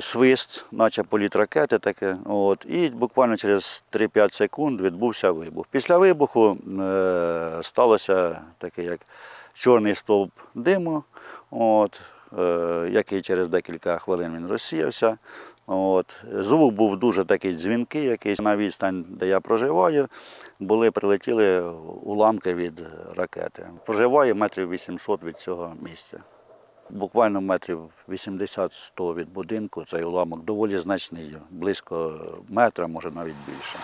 свист, наче політ ракети таке. От, і буквально через 3-5 секунд відбувся вибух. Після вибуху е, сталося таке, як чорний стовп диму, от, е, який через декілька хвилин він розсіявся. От. Звук був дуже такий дзвінкий, якийсь на відстань, де я проживаю, були прилетіли уламки від ракети. Проживаю метрів 800 від цього місця. Буквально метрів 80-100 від будинку цей уламок доволі значний, близько метра, може навіть більше.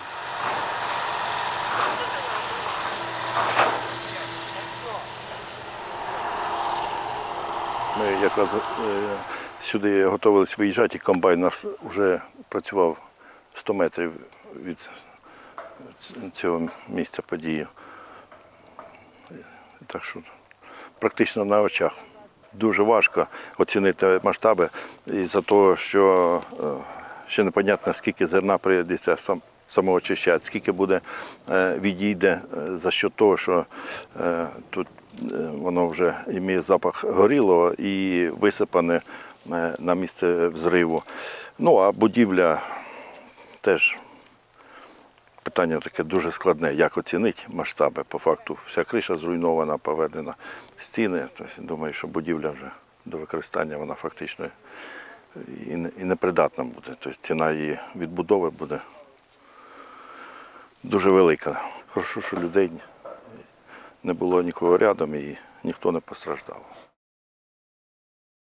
Ми якраз е, сюди готувалися виїжджати, і комбайн наш вже працював 100 метрів від цього місця події. Так що практично на очах. Дуже важко оцінити масштаби із-за того, що е, ще непонятно, скільки зерна прийдеться сам, самоочищати, скільки буде е, відійде е, за що того, що тут воно вже має запах горілого і висипане на місце взриву. Ну а будівля теж питання таке дуже складне, як оцінити масштаби. По факту вся криша зруйнована, поведена стіни. Тобто, думаю, що будівля вже до використання вона фактично і не- і непридатна буде. Тобто ціна її відбудови буде дуже велика. Хорошо, що людей не було нікого рядом і ніхто не постраждав.